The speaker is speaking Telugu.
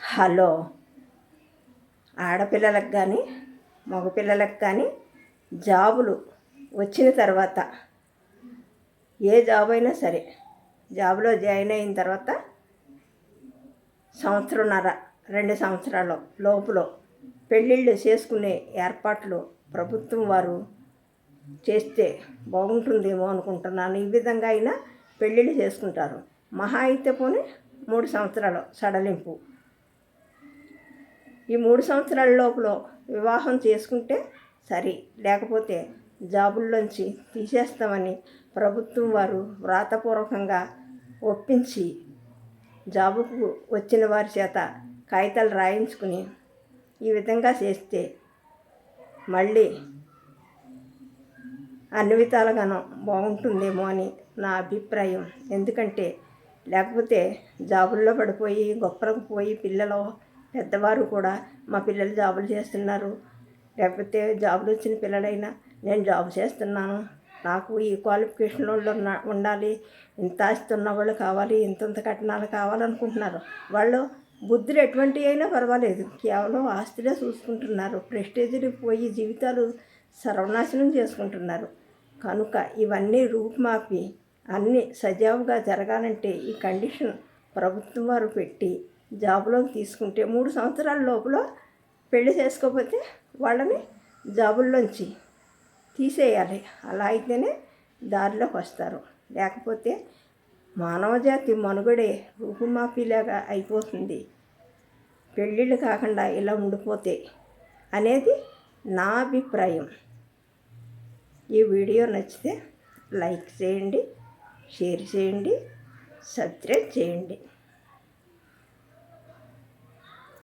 హలో. ఆడపిల్లలకు కానీ మగపిల్లలకు కానీ జాబులు వచ్చిన తర్వాత ఏ జాబ్ అయినా సరే జాబ్లో జాయిన్ అయిన తర్వాత సంవత్సరంన్నర రెండు సంవత్సరాల లోపులో పెళ్ళిళ్ళు చేసుకునే ఏర్పాట్లు ప్రభుత్వం వారు చేస్తే బాగుంటుందేమో అనుకుంటున్నాను. ఈ విధంగా అయినా పెళ్ళిళ్ళు చేసుకుంటారు. మహా అయితే పోనీ మూడు సంవత్సరాలు సడలింపు. ఈ మూడు సంవత్సరాల లోపల వివాహం చేసుకుంటే సరి. లేకపోతే జాబుల్లోంచి తీసేస్తామని ప్రభుత్వం వారు వ్రాతపూర్వకంగా ఒప్పించి జాబుకు వచ్చిన వారి చేత కాగితాలు రాయించుకుని ఈ విధంగా చేస్తే మళ్ళీ అన్ని విధాలుగాను బాగుంటుందేమో అని నా అభిప్రాయం. ఎందుకంటే లేకపోతే జాబుల్లో పడిపోయి గొప్పలకు పోయి పిల్లలు పెద్దవారు కూడా మా పిల్లలు జాబులు చేస్తున్నారు. లేకపోతే జాబులు వచ్చిన పిల్లలైనా నేను జాబ్ చేస్తున్నాను. నాకు ఈ క్వాలిఫికేషన్ వాళ్ళు ఉండాలి. ఇంత ఆస్తి ఉన్న వాళ్ళు కావాలి ఇంతంత కట్నాలు కావాలనుకుంటున్నారు. వాళ్ళు బుద్ధులు ఎటువంటి అయినా పర్వాలేదు. కేవలం ఆస్తులే చూసుకుంటున్నారు. ప్రెస్టేజీలు పోయి జీవితాలు సర్వనాశనం చేసుకుంటున్నారు. కనుక ఇవన్నీ రూపుమాపి అన్నీ సజావుగా జరగాలంటే ఈ కండిషన్ ప్రభుత్వం వారు పెట్టి జాబులోకి తీసుకుంటే మూడు సంవత్సరాల లోపల పెళ్ళి చేసుకోకపోతే వాళ్ళని జాబుల్లోంచి తీసేయాలి. అలా అయితేనే దారిలోకి వస్తారు. లేకపోతే మానవజాతి మనుగడే రూపుమాపిలాగా అయిపోతుంది. పెళ్ళిళ్ళు కాకుండా ఇలా ఉండిపోతే అనేది నా అభిప్రాయం. ఈ వీడియో నచ్చితే లైక్ చేయండి షేర్ చేయండి సబ్స్క్రైబ్ చేయండి.